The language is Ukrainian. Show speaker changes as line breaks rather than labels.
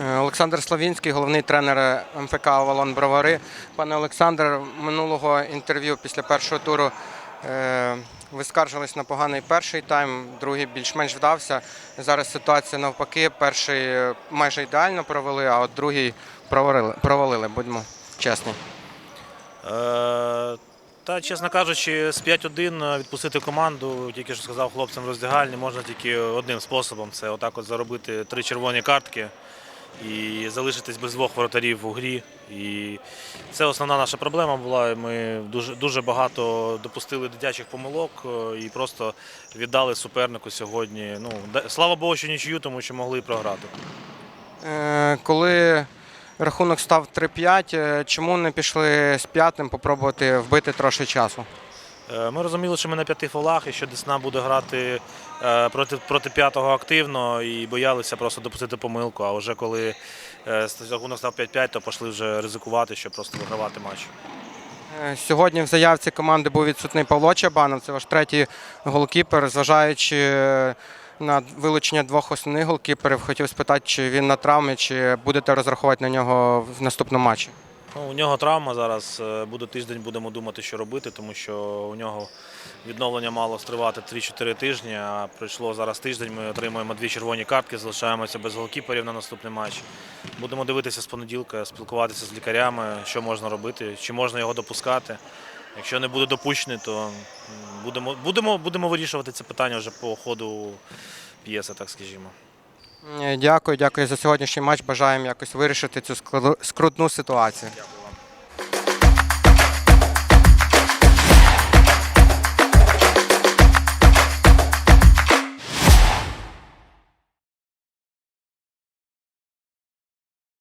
Олександр Славінський, головний тренер МФК Авалон Бровари. Пане Олександр, минулого інтерв'ю після першого туру е, ви скаржились на поганий перший тайм, другий більш-менш вдався. Зараз ситуація навпаки. Перший е, майже ідеально провели, а от другий провалили, провалили будьмо чесні.
Е, Та, чесно кажучи, з 5-1 відпустити команду, тільки що сказав хлопцям роздягальні, можна тільки одним способом це отак от заробити три червоні картки і залишитись без двох воротарів у грі. І це основна наша проблема була. Ми дуже, дуже багато допустили дитячих помилок е, і просто віддали супернику сьогодні. Ну, слава Богу, що нічию, тому що могли і програти.
Е, Коли рахунок став 3-5, е, чому не пішли з п'ятим попробувати вбити трошки часу?
Е, Ми розуміли, що ми на п'яти фолах і що Десна буде грати е, проти, проти п'ятого активно і боялися просто допустити помилку. А вже коли е, рахунок став 5-5, то пішли вже ризикувати, щоб просто вигравати матч.
Сьогодні в заявці команди був відсутний Павло Чабанов, це ваш третій голкіпер. Зважаючи на вилучення двох основних голкіперів, хотів спитати, чи він на травмі, чи будете розраховувати на нього в наступному матчі.
Ну, у нього травма зараз. е, Буде тиждень, будемо думати, що робити, тому що у нього відновлення мало тривати 3-4 тижні. А пройшло зараз тиждень. Ми отримуємо дві червоні картки, залишаємося без голкіперів на наступний матч. Будемо дивитися з понеділка, спілкуватися з лікарями, що можна робити, чи можна його допускати. Якщо не буде допущений, то будемо, будемо, будемо вирішувати це питання вже по ходу п'єси, так скажімо.
Е, Дякую, дякую за сьогоднішній матч. Бажаємо якось вирішити цю скрутну ситуацію.